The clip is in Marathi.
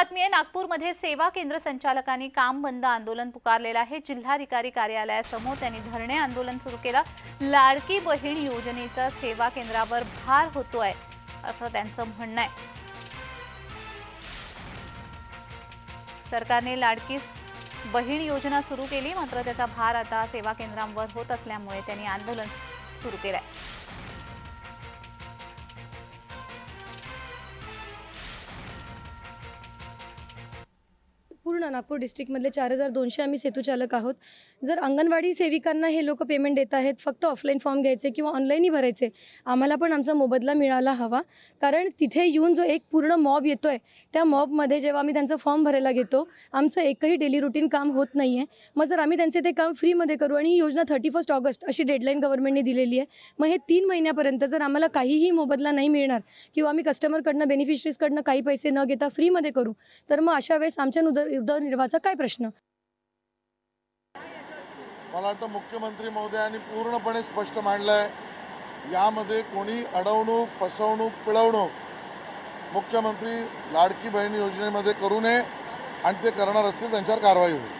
बातमी आहे नागपूरमध्ये सेवा केंद्र संचालकांनी काम बंद आंदोलन पुकारलेलं आहे. जिल्हाधिकारी कार्यालयासमोर त्यांनी धरणे आंदोलन सुरू केलं. लाडकी बहीण योजनेचा सेवा केंद्रावर भार होतोय असं त्यांचं म्हणणं आहे. सरकारने लाडकी बहीण योजना सुरू केली मात्र त्याचा भार आता सेवा केंद्रांवर होत असल्यामुळे त्यांनी आंदोलन सुरू केलंय. नागपूर डिस्ट्रिक्टमधले चार हजार दोनशे आम्ही सेतूचालक आहोत. जर अंगणवाडी सेविकांना हे लोक पेमेंट देत आहेत फक्त ऑफलाईन फॉर्म घ्यायचे किंवा ऑनलाईनही भरायचे आम्हाला पण आमचा मोबदला मिळाला हवा. कारण तिथे येऊन जो एक पूर्ण मॉब येतो आहे त्या मॉबमध्ये जेव्हा आम्ही त्यांचं फॉर्म भरायला घेतो आमचं एकही डेली रुटीन काम होत नाही आहे मग जर आम्ही त्यांचे ते काम फ्रीमध्ये करू आणि ही योजना थर्टी फर्स्ट ऑगस्ट अशी डेडलाईन गव्हर्नमेंटने दिलेली आहे मग हे तीन महिन्यापर्यंत जर आम्हाला काहीही मोबदला नाही मिळणार किंवा आम्ही कस्टमरकडनं बेनिफिशरीजकडनं काही पैसे न घेता फ्रीमध्ये करू तर मग अशा वेळेस आमच्या उदर उदरनिर्वाहाचा काय प्रश्न? मला वाटतं मुख्यमंत्री महोदयांनी पूर्णपणे स्पष्ट मांडलं आहे यामध्ये कोणी अडवणूक फसवणूक पिळवणूक मुख्यमंत्री लाडकी बहीण योजनेमध्ये करू नये आणि ते करणार असतील त्यांच्यावर कारवाई होईल.